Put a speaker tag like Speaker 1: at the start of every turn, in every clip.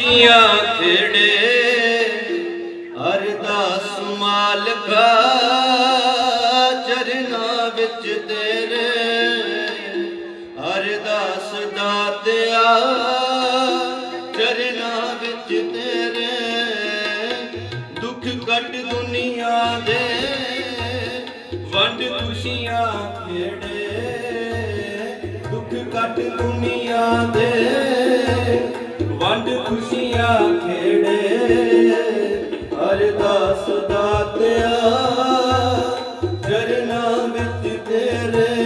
Speaker 1: ਕੀਆਂ ਖੇੜੇ, ਅਰਦਾਸ ਮਾਲਕਾ, ਚਰਨਾਂ ਵਿੱਚ ਤੇਰੇ। ਅਰਦਾਸ ਦਾਤਿਆ, ਚਰਨਾਂ ਵਿੱਚ ਤੇਰੇ। ਦੁੱਖ ਕੱਟ ਦੁਨੀਆ ਦੇ, ਵੰਡ ਖੁਸ਼ੀਆਂ ਖੇੜੇ। ਦੁੱਖ ਕੱਟ ਦੁਨੀਆ ਦੇ ਵੰਡ ਖੁਸ਼ੀਆਂ ਖੇੜੇ ਅਰਦਾਸ ਦਾਤਿਆ ਜਰਨਾ ਵਿੱਚ ਤੇਰੇ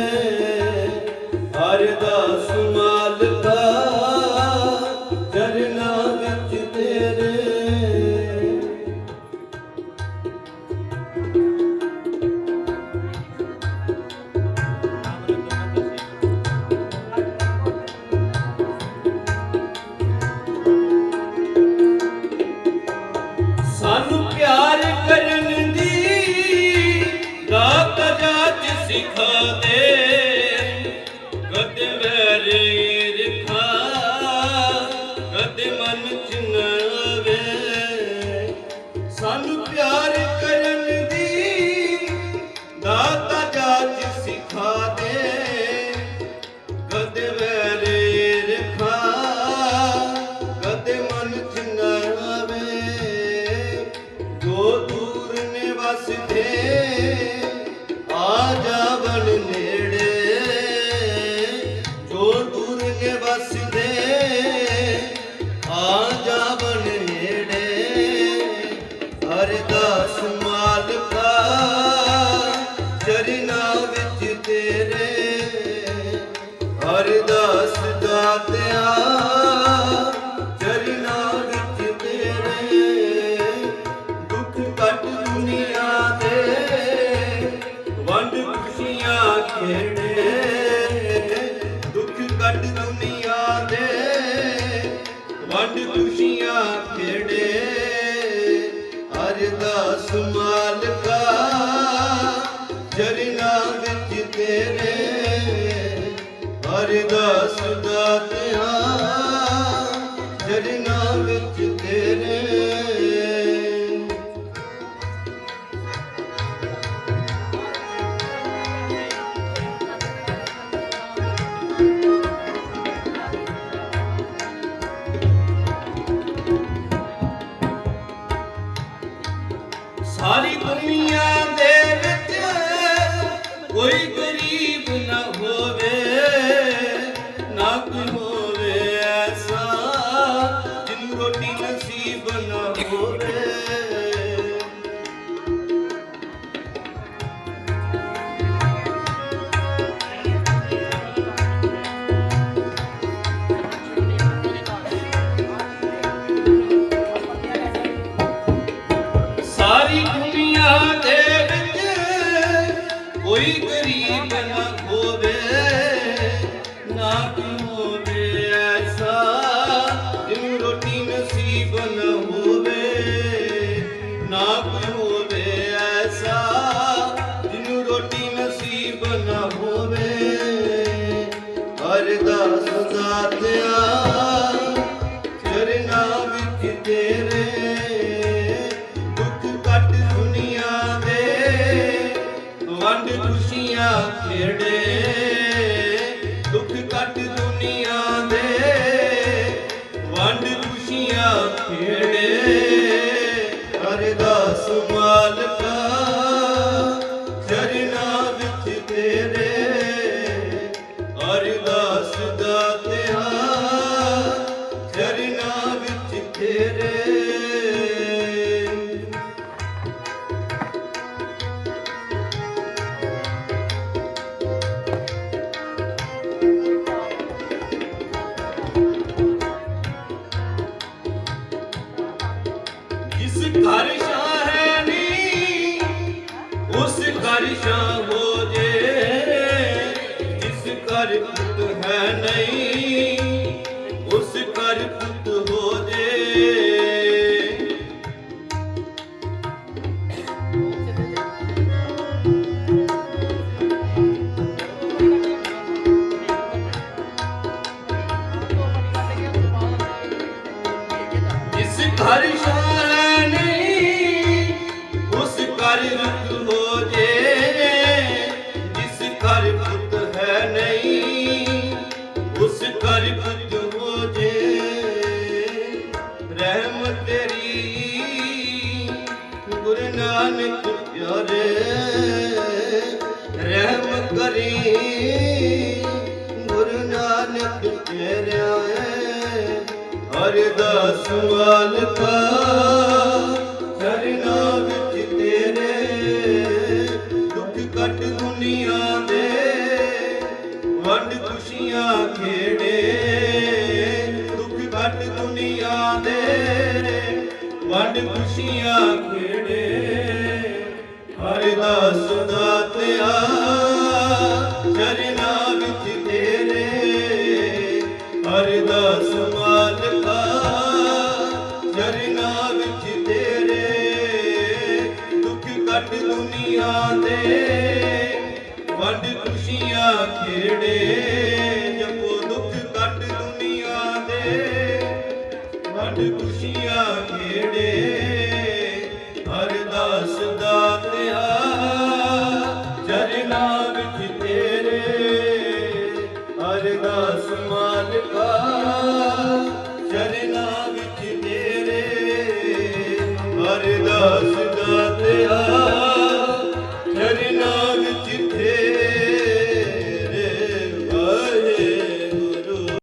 Speaker 1: ਸਿਖਾ ਦੇ ਤੇਰੇ ਹਰਦਾਸ ਦਾਤਿਆ ਚਰਨਾਂ ਵਿੱਚ ਤੇਰੇ ਦੁੱਖ ਕੱਟ ਦੁਨੀਆ ਦੇ, ਵੰਡ ਖੁਸ਼ੀਆਂ ਖੇੜੇ। ਦੁੱਖ ਕੱਟ ਦੁਨੀਆ ਦੇ, ਵੰਡ ਖੁਸ਼ੀਆਂ ਖੇੜੇ। ਹਰਦਾਸ ਮਾਲਕਾ ਖੁਸ਼ੀਆਂ ਖੇੜੇ ਦੁੱਖ ਕੱਟ ਦੁਨੀਆ ਦੇ। ਵੰਡ ਖੁਸ਼ੀਆਂ ਖੇੜੇ ਹੋ ਜੇ ਜਿਸ ਘਰ ਪੁੱਤ ਹੈ ਨਹੀਂ ਉਸ ਘਰ ਪੁੱਤ ਹੋ ਜੇ। ਰਹਿਮ ਤੇਰੀ। ਗੁਰੂ ਨਾਨਕ ਪਿਆਰੇ, ਰਹਿਮ ਕਰੀ। ਗੁਰੂ ਨਾਨਕ ਤੇਰਾ ਤੇਰਿਆ ਅਰਦਾਸ ਵਾਲਕਾ ਚਰਨਾਂ ਵਿੱਚ ਤੇਰੇ। ਦੁੱਖ ਕੱਟ ਦੁਨੀਆ ਦੇ, ਵੰਡ ਖੁਸ਼ੀਆਂ ਖੇੜੇ ਵੰਡ ਖੁਸ਼ੀਆਂ ਖੇੜੇ। ਹਰਿਦਾਸ ਦਾਤਿਆ ਚਰਨਾਂ ਵਿੱਚ ਤੇਰੇ। ਹਰਿਦਾਸ ਮਾਲਕਾ ਚਰਨਾਂ ਵਿੱਚ ਤੇਰੇ। ਦੁੱਖ ਕੱਟ ਦੁਨੀਆ ਦੇ। ਵੱਡ ਖੁਸ਼ੀਆਂ ਖੇੜੇ। ਚਰਨਾਂ ਵਿੱਚ ਤੇਰੇ ਅਰਦਾਸ ਦਾਤਿਆ